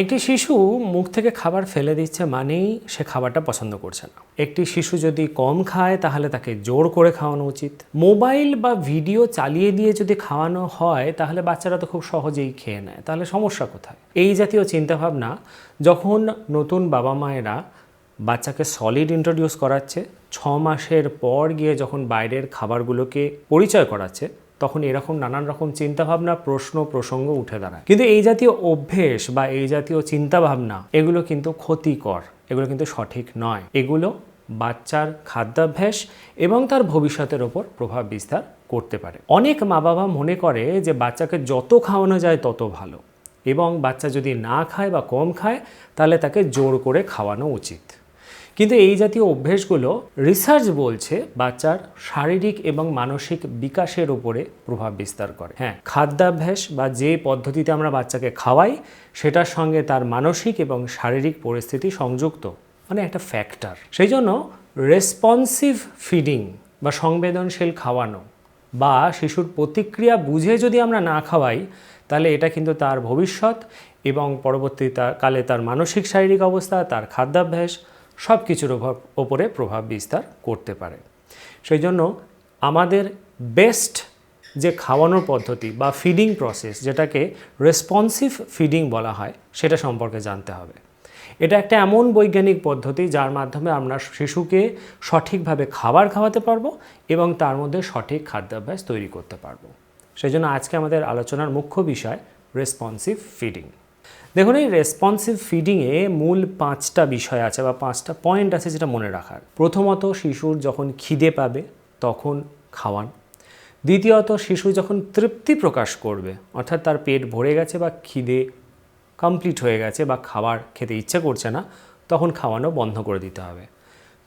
একটি শিশু মুখ থেকে খাবার ফেলে দিচ্ছে মানেই সে খাবারটা পছন্দ করছে না। একটি শিশু যদি কম খায়, তাহলে তাকে জোর করে খাওয়ানো উচিত। মোবাইল বা ভিডিও চালিয়ে দিয়ে যদি খাওয়ানো হয়, তাহলে বাচ্চারা তো খুব সহজেই খেয়ে নেয়। তাহলে সমস্যা কোথায়? এই জাতীয় চিন্তাভাবনা যখন নতুন বাবা মায়েরা বাচ্চাকে সলিড ইন্ট্রোডিউস করাচ্ছে, ছ মাসের পর গিয়ে যখন বাইরের খাবারগুলোকে পরিচয় করাচ্ছে তখন এরকম নানান রকম চিন্তাভাবনা, প্রশ্ন, প্রসঙ্গ উঠে দাঁড়ায়। কিন্তু এই জাতীয় অভ্যেস বা এই জাতীয় চিন্তাভাবনা, এগুলো কিন্তু ক্ষতিকর, এগুলো কিন্তু সঠিক নয়। এগুলো বাচ্চার খাদ্যাভ্যাস এবং তার ভবিষ্যতের ওপর প্রভাব বিস্তার করতে পারে। অনেক মা বাবা মনে করে যে বাচ্চাকে যত খাওয়ানো যায় তত ভালো এবং বাচ্চা যদি না খায় বা কম খায়, তাহলে তাকে জোর করে খাওয়ানো উচিত। কিন্তু এই জাতীয় অভ্যেসগুলো রিসার্চ বলছে বাচ্চার শারীরিক এবং মানসিক বিকাশের উপরে প্রভাব বিস্তার করে। হ্যাঁ খাদ্যাভ্যাস বা যে পদ্ধতিতে আমরা বাচ্চাকে খাওয়াই, সেটার সঙ্গে তার মানসিক এবং শারীরিক পরিস্থিতি সংযুক্ত। মানে একটা ফ্যাক্টর সেই জন্য রেসপন্সিভ ফিডিং বা সংবেদনশীল খাওয়ানো বা শিশুর প্রতিক্রিয়া বুঝে যদি আমরা না খাওয়াই, তাহলে এটা কিন্তু তার ভবিষ্যৎ এবং পরবর্তী কালে তার মানসিক শারীরিক অবস্থা, তার খাদ্যাভ্যাস সব কিছুর ওপরে প্রভাব বিস্তার করতে পারে। সেই জন্য আমাদের বেস্ট যে খাওয়ানোর পদ্ধতি বা ফিডিং প্রসেস যেটাকে রেসপন্সিভ ফিডিং বলা হয়, সেটা সম্পর্কে জানতে হবে। এটা একটা এমন বৈজ্ঞানিক পদ্ধতি যার মাধ্যমে আমরা শিশুকে সঠিকভাবে খাবার খাওয়াতে পারব এবং তার মধ্যে সঠিক খাদ্যাভ্যাস তৈরি করতে পারব। সেই জন্য আজকে আমাদের আলোচনার মুখ্য বিষয় রেসপন্সিভ ফিডিং দেখুন, এই রেসপন্সিভ ফিডিংয়ে মূল পাঁচটা বিষয় আছে বা পাঁচটা পয়েন্ট আছে যেটা মনে রাখার। প্রথমত, শিশুর যখন খিদে পাবে, তখন খাওয়ান। দ্বিতীয়ত, শিশু যখন তৃপ্তি প্রকাশ করবে, অর্থাৎ তার পেট ভরে গেছে বা খিদে কমপ্লিট হয়ে গেছে বা খাবার খেতে ইচ্ছে করছে না, তখন খাওয়ানো বন্ধ করে দিতে হবে।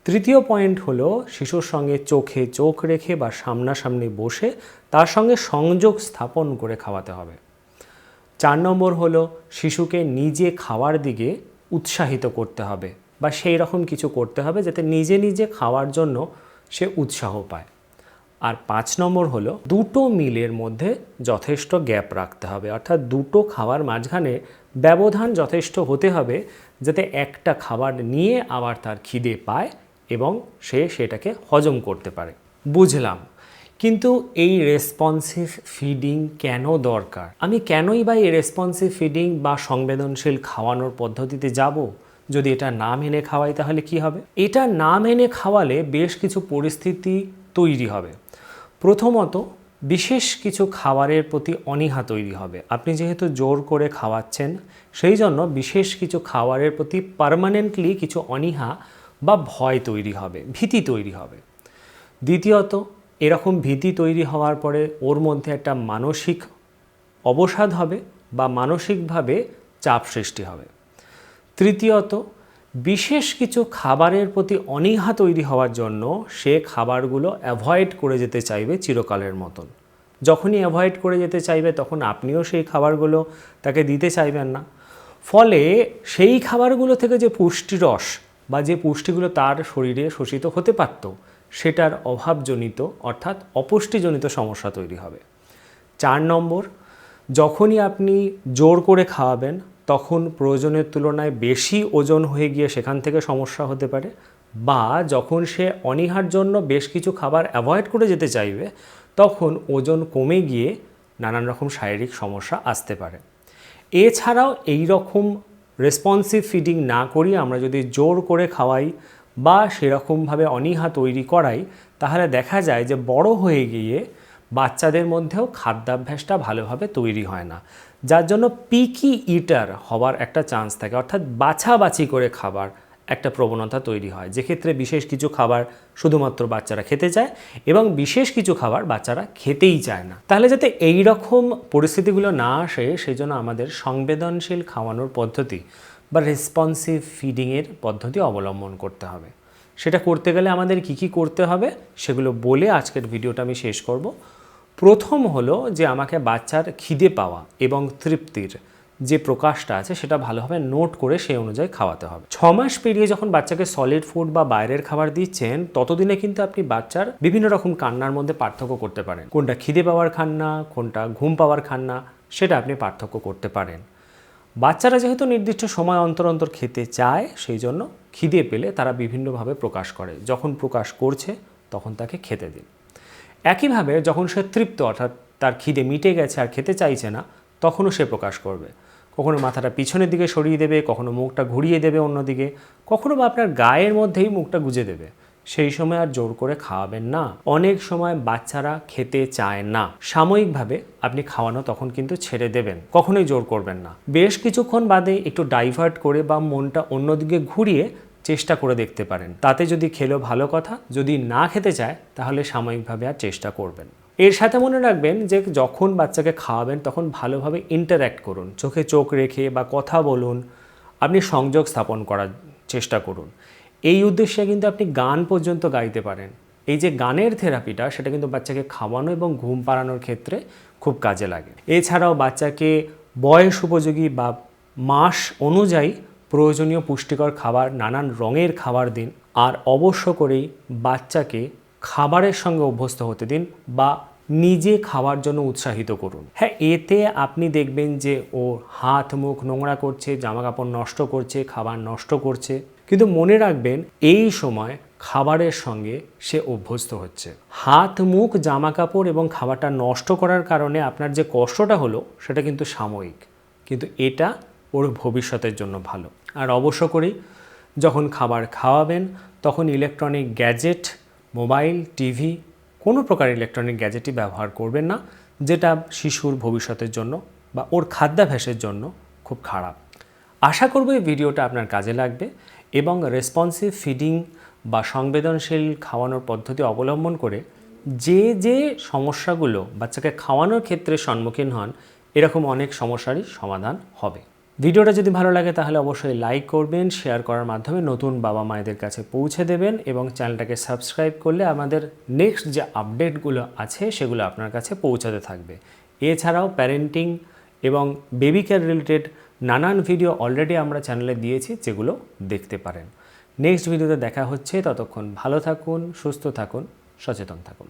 তৃতীয় পয়েন্ট হলো, শিশুর সঙ্গে চোখে চোখ রেখে বা সামনাসামনি বসে তার সঙ্গে সংযোগ স্থাপন করে খাওয়াতে হবে। চার নম্বর হলো শিশুকে নিজে খাওয়ার দিকে উৎসাহিত করতে হবে বা সেই রকম কিছু করতে হবে যাতে নিজে নিজে খাওয়ার জন্য সে উৎসাহ পায়। আর পাঁচ নম্বর হলো দুটো মিলের মধ্যে যথেষ্ট গ্যাপ রাখতে হবে। অর্থাৎ দুটো খাওয়ার মাঝখানে ব্যবধান যথেষ্ট হতে হবে যাতে একটা খাবার নিয়ে আবার তার খিদে পায় এবং সে সেটাকে হজম করতে পারে। বুঝলাম। কিন্তু এই রেসপন্সিভ ফিডিং কেন দরকার? আমি কেনই বা এই রেসপন্সিভ ফিডিং বা সংবেদনশীল খাওয়ানোর পদ্ধতিতে যাব? যদি এটা না মেনে খাওয়াই তাহলে কি হবে? এটা না মেনে খাওয়ালে বেশ কিছু পরিস্থিতি তৈরি হবে। প্রথমত, বিশেষ কিছু খাবারের প্রতি অনীহা তৈরি হবে। আপনি যেহেতু জোর করে খাওয়াচ্ছেন, সেই জন্য বিশেষ কিছু খাবারের প্রতি পার্মানেন্টলি কিছু অনীহা বা ভয় তৈরি হবে, ভীতি তৈরি হবে। দ্বিতীয়ত এরকম ভীতি তৈরি হওয়ার পরে ওর মধ্যে একটা মানসিক অবসাদ হবে বা মানসিকভাবে চাপ সৃষ্টি হবে। তৃতীয়ত, বিশেষ কিছু খাবারের প্রতি অনীহা তৈরি হওয়ার জন্য সে খাবারগুলো অ্যাভয়েড করে যেতে চাইবে চিরকালের মতন। যখনই অ্যাভয়েড করে যেতে চাইবে তখন আপনিও সেই খাবারগুলো তাকে দিতে চাইবেন না। ফলে সেই খাবারগুলো থেকে যে পুষ্টিরস বা যে পুষ্টিগুলো তার শরীরে শোষিত হতে পারত সেটার অভাবজনিত অর্থাৎ অপুষ্টিজনিত সমস্যা তৈরি হবে। চার নম্বর, যখনই আপনি জোর করে খাওয়াবেন, তখন প্রয়োজনের তুলনায় বেশি ওজন হয়ে গিয়ে সেখান থেকে সমস্যা হতে পারে বা যখন সে অনীহার জন্য বেশ কিছু খাবার অ্যাভয়েড করে যেতে চাইবে, তখন ওজন কমে গিয়ে নানান রকম শারীরিক সমস্যা আসতে পারে। এছাড়াও এই রকম রেসপন্সিভ ফিডিং না করিয়ে আমরা যদি জোর করে খাওয়াই বা সেরকমভাবে অনীহা তৈরি করাই, তাহলে দেখা যায় যে বড় হয়ে গিয়ে বাচ্চাদের মধ্যেও খাদ্যাভ্যাসটা ভালোভাবে তৈরি হয় না। যার জন্য পিকি ইটার হওয়ার একটা চান্স থাকে, অর্থাৎ বাছাবাছি করে খাবার একটা প্রবণতা তৈরি হয়। যেক্ষেত্রে বিশেষ কিছু খাবার শুধুমাত্র বাচ্চারা খেতে চায় এবং বিশেষ কিছু খাবার বাচ্চারা খেতেই চায় না। তাহলে যাতে এই রকম পরিস্থিতিগুলো না আসে সেই জন্য আমাদের সংবেদনশীল খাওয়ানোর পদ্ধতি বা রেসপন্সিভ ফিডিংয়ের পদ্ধতি অবলম্বন করতে হবে। সেটা করতে গেলে আমাদের কি কি করতে হবে সেগুলো বলে আজকের ভিডিওটা আমি শেষ করব। প্রথম হলো যে আমাকে বাচ্চার খিদে পাওয়া এবং তৃপ্তির যে প্রকাশটা আছে সেটা ভালোভাবে নোট করে সেই অনুযায়ী খাওয়াতে হবে। ছ মাস পেরিয়ে যখন বাচ্চাকে সলিড ফুড বা বাইরের খাবার দিচ্ছেন, ততদিনে কিন্তু আপনি বাচ্চার বিভিন্ন রকম কান্নার মধ্যে পার্থক্য করতে পারেন। কোনটা খিদে পাওয়ার কান্না, কোনটা ঘুম পাওয়ার কান্না, সেটা আপনি পার্থক্য করতে পারেন। বাচ্চারা যেহেতু নির্দিষ্ট সময় অন্তর অন্তর খেতে চায়, সেই জন্য খিদে পেলে তারা বিভিন্নভাবে প্রকাশ করে। যখন প্রকাশ করছে, তখন তাকে খেতে দিন। একইভাবে যখন সে তৃপ্ত, অর্থাৎ তার খিদে মিটে গেছে আর খেতে চাইছে না, তখনও সে প্রকাশ করবে। কখনো মাথাটা পিছনের দিকে সরিয়ে দেবে, কখনো মুখটা ঘুরিয়ে দেবে অন্যদিকে, কখনো বা আপনার গায়ের মধ্যেই মুখটা গুজে দেবে। সেই সময় আর জোর করে খাওয়াবেন না। অনেক সময় বাচ্চারা খেতে চায় না। সাময়িকভাবে আপনি খাওয়ানো তখন কিন্তু ছেড়ে দেবেন। কখনোই জোর করবেন না। বেশ কিছুক্ষণ বাদে একটু ডাইভার্ট করে বা মনটা অন্যদিকে ঘুরিয়ে চেষ্টা করে দেখতে পারেন। তাতে যদি খেলো ভালো কথা, যদি না খেতে চায়, তাহলে সাময়িকভাবে আর চেষ্টা করবেন এর সাথে মনে রাখবেন যে যখন বাচ্চাকে খাওয়াবেন, তখন ভালোভাবে ইন্টারঅ্যাক্ট করুন। চোখে চোখ রেখে বা কথা বলুন। আপনি সংযোগ স্থাপন করার চেষ্টা করুন। এই উদ্দেশ্যে কিন্তু আপনি গান পর্যন্ত গাইতে পারেন। এই যে গানের থেরাপিটা, সেটা কিন্তু বাচ্চাকে খাওয়ানো এবং ঘুম পাড়ানোর ক্ষেত্রে খুব কাজে লাগে। এছাড়াও বাচ্চাকে বয়স উপযোগী বা মাস অনুযায়ী প্রয়োজনীয় পুষ্টিকর খাবার, নানান রঙের খাবার দিন। আর অবশ্য করেই বাচ্চাকে খাবারের সঙ্গে অভ্যস্ত হতে দিন বা নিজে খাওয়ার জন্য উৎসাহিত করুন। হ্যাঁ এতে আপনি দেখবেন যে ও হাত, মুখ নোংরা করছে জামা কাপড় নষ্ট করছে, খাবার নষ্ট করছে। কিন্তু মনে রাখবেন, এই সময় খাবারের সঙ্গে সে অভ্যস্ত হচ্ছে। হাত, মুখ জামা কাপড় এবং খাবারটা নষ্ট করার কারণে আপনার যে কষ্টটা হলো, সেটা কিন্তু সাময়িক। কিন্তু এটা ওর ভবিষ্যতের জন্য ভালো। আর অবশ্য করেই যখন খাবার খাওয়াবেন, তখন ইলেকট্রনিক গ্যাজেট, মোবাইল, টিভি কোনো প্রকার ইলেকট্রনিক গ্যাজেটই ব্যবহার করবেন না, যেটা শিশুর ভবিষ্যতের জন্য বা ওর খাদ্যাভ্যাসের জন্য খুব খারাপ। আশা করব এই ভিডিওটা আপনার কাজে লাগবে এবং রেসপন্সিভ ফিডিং বা সংবেদনশীল খাওয়ানোর পদ্ধতি অবলম্বন করে যে যে সমস্যাগুলো বাচ্চাকে খাওয়ানোর ক্ষেত্রে সম্মুখীন হন, এরকম অনেক সমস্যারই সমাধান হবে। ভিডিওটা যদি ভালো লাগে তাহলে অবশ্যই লাইক করবেন, শেয়ার করার মাধ্যমে নতুন বাবা মায়েদের কাছে পৌঁছে দেবেন এবং চ্যানেলটাকে সাবস্ক্রাইব করলে আমাদের নেক্সট যে আপডেটগুলো আছে সেগুলো আপনার কাছে পৌঁছাতে থাকবে। এছাড়াও প্যারেন্টিং এবং বেবি কেয়ার রিলেটেড নানান ভিডিও অলরেডি আমরা চ্যানেলে দিয়েছি যেগুলো দেখতে পারেন। নেক্সট ভিডিওতে দেখা হচ্ছে, ততক্ষণ ভালো থাকুন, সুস্থ থাকুন, সচেতন থাকুন।